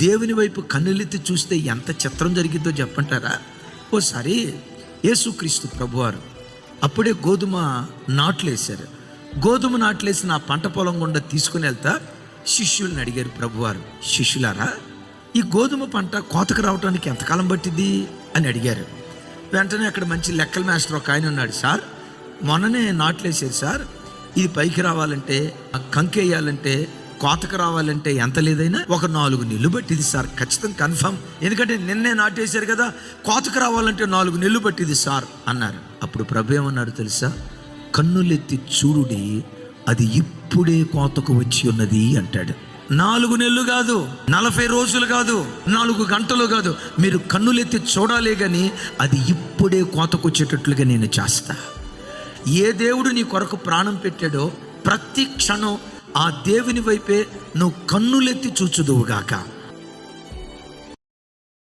దేవుని వైపు కన్నులెత్తి చూస్తే ఎంత చిత్రం జరిగిందో చెప్పంటారా? ఓసారి యేసుక్రీస్తు ప్రభువారు అప్పుడే గోధుమ నాట్లు వేశారు గోధుమ నాట్లు వేసి నా పంట పొలం గుండా తీసుకుని వెళ్తా శిష్యుల్ని అడిగారు ప్రభువారు. శిష్యులారా ఈ గోధుమ పంట కోతకు రావడానికి ఎంతకాలం పట్టింది అని అడిగారు. వెంటనే అక్కడ మంచి లెక్కల మాస్టర్ ఒక ఆయన ఉన్నాడు సార్. మొన్ననే నాట్లు సార్. ఇది పైకి రావాలంటే ఆ కోతకు రావాలంటే ఎంత లేదైనా ఒక నాలుగు నెల్లు పట్టింది సార్. ఖచ్చితంగా కన్ఫర్మ్. ఎందుకంటే నిన్నే నాటేశారు కదా కోతకు రావాలంటే నాలుగు నెల్లు పట్టింది సార్ అన్నారు. అప్పుడు ప్రభు ఏమన్నాడు తెలుసా? కన్నులెత్తి చూడుడి అది ఇప్పుడే కోతకు వచ్చి ఉన్నది అంటాడు. నాలుగు నెలలు కాదు నలభై రోజులు కాదు నాలుగు గంటలు కాదు మీరు కన్నులెత్తి చూడాలే కానీ అది ఇప్పుడే కోతకు వచ్చేటట్లుగా నేను చేస్తా. ఏ దేవుడు నీ కొరకు ప్రాణం పెట్టాడో ప్రతి క్షణం ఆ దేవుని వైపే నువ్వు కన్నులెత్తి చూచుదువుగాక